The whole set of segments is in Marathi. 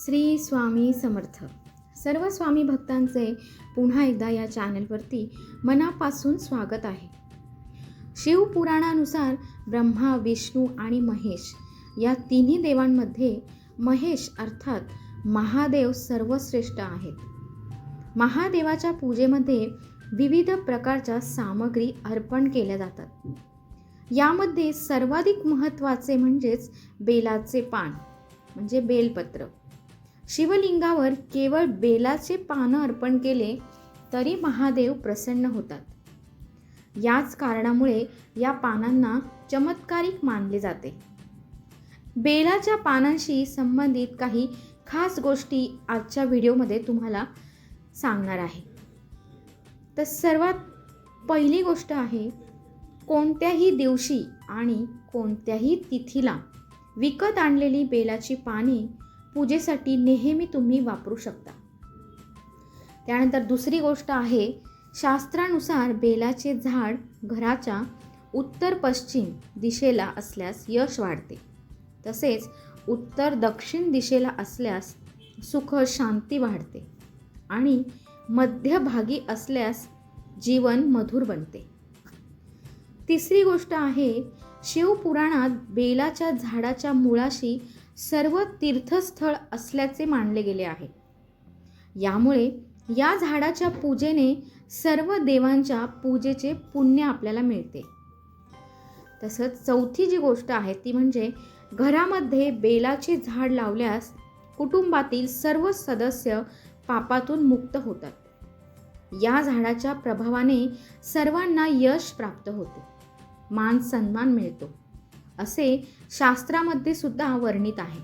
श्री स्वामी समर्थ. सर्व स्वामी भक्तांचे पुन्हा एकदा या चॅनलवरती मनापासून स्वागत आहे. शिवपुराणानुसार ब्रह्मा विष्णू आणि महेश या तिन्ही देवांमध्ये महेश अर्थात महादेव सर्वश्रेष्ठ आहेत. महादेवाच्या पूजेमध्ये विविध प्रकारच्या सामग्री अर्पण केल्या जातात. यामध्ये सर्वाधिक महत्त्वाचे म्हणजेच बेलाचे पान म्हणजे बेलपत्र शिवलिंगावर केवळ बेलाचे पानं अर्पण केले तरी महादेव प्रसन्न होतात. याच कारणामुळे या पानांना चमत्कारिक मानले जाते. बेलाच्या पानांशी संबंधित काही खास गोष्टी आजच्या व्हिडिओमध्ये तुम्हाला सांगणार आहे. तर सर्वात पहिली गोष्ट आहे कोणत्याही दिवशी आणि कोणत्याही तिथीला विकत आणलेली बेलाची पाने पूजेसाठी नेहमी तुम्ही वापरू शकता. त्यानंतर दुसरी गोष्ट आहे शास्त्रानुसार बेलाचे झाड घराच्या उत्तर पश्चिम दिशेला असल्यास यश वाढते. तसेच उत्तर दक्षिण दिशेला असल्यास सुख शांती वाढते आणि मध्यभागी असल्यास जीवन मधुर बनते. तिसरी गोष्ट आहे शिवपुराणात बेलाच्या झाडाच्या मुळाशी सर्व तीर्थस्थळ असल्याचे मानले गेले आहे. यामुळे या झाडाच्या पूजेने सर्व देवांच्या पूजेचे पुण्य आपल्याला मिळते. तसंच चौथी जी गोष्ट आहे ती म्हणजे घरामध्ये बेलाचे झाड लावल्यास कुटुंबातील सर्व सदस्य पापातून मुक्त होतात. या झाडाच्या प्रभावाने सर्वांना यश प्राप्त होते. मान सन्मान मिळतो. असे शास्त्रामध्ये सुद्धा वर्णित आहे.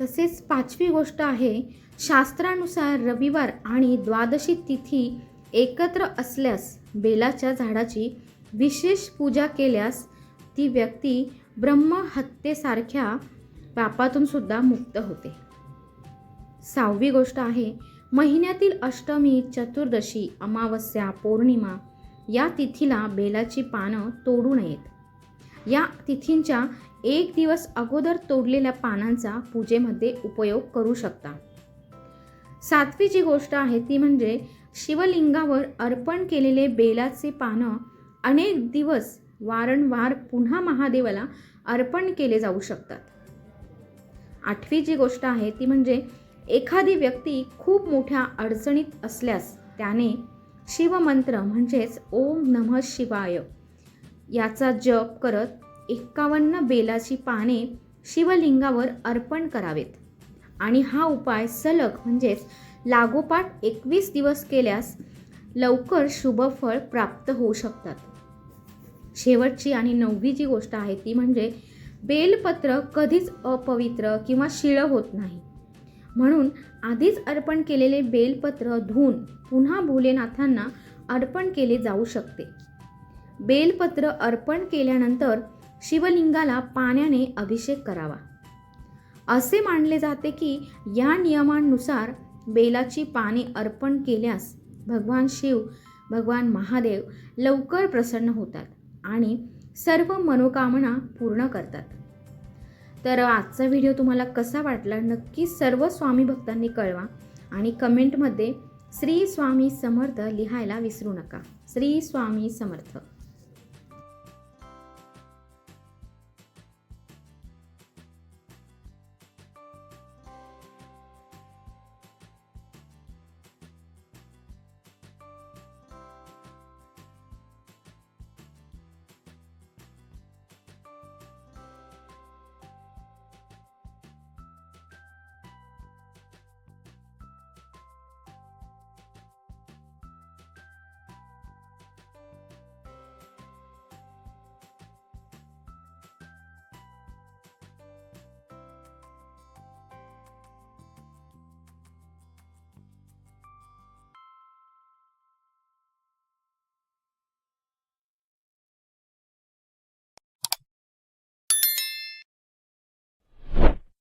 तसेच पाचवी गोष्ट आहे शास्त्रानुसार रविवार आणि द्वादशी तिथी एकत्र असल्यास बेलाच्या झाडाची विशेष पूजा केल्यास ती व्यक्ती ब्रह्महत्येसारख्या पापातून सुद्धा मुक्त होते. सहावी गोष्ट आहे महिन्यातील अष्टमी चतुर्दशी अमावस्या पौर्णिमा या तिथीला बेलाची पानं तोडू नयेत. या तिथींच्या एक दिवस अगोदर तोडलेल्या पानांचा पूजेमध्ये उपयोग करू शकता. सातवी जी गोष्ट आहे ती म्हणजे शिवलिंगावर अर्पण केलेले बेलाचे पानं अनेक दिवस वारंवार पुन्हा महादेवाला अर्पण केले जाऊ शकतात. आठवी जी गोष्ट आहे ती म्हणजे एखादी व्यक्ती खूप मोठ्या अडचणीत असल्यास त्याने शिवमंत्र म्हणजेच ओम नमः शिवाय याचा जप करत एक्कावन्न बेलाची पाने शिवलिंगावर अर्पण करावेत. आणि हा उपाय सलग म्हणजेच लागोपाठ एकवीस दिवस केल्यास लवकर शुभफळ प्राप्त होऊ शकतात. शेवटची आणि नववी जी गोष्ट आहे ती म्हणजे बेलपत्र कधीच अपवित्र किंवा शिळं होत नाही. म्हणून आधीच अर्पण केलेले बेलपत्र धुवून पुन्हा भोलेनाथांना अर्पण केले जाऊ शकते. बेलपत्र अर्पण केल्यानंतर शिवलिंगाला पाण्याने अभिषेक करावा. असे मानले जाते की या नियमांनुसार बेलाची पाने अर्पण केल्यास भगवान शिव भगवान महादेव लवकर प्रसन्न होतात आणि सर्व मनोकामना पूर्ण करतात. तर आजचा व्हिडिओ तुम्हाला कसा वाटला नक्की सर्व स्वामी भक्तांनी कळवा आणि कमेंटमध्ये श्री स्वामी समर्थ लिहायला विसरू नका. श्री स्वामी समर्थ.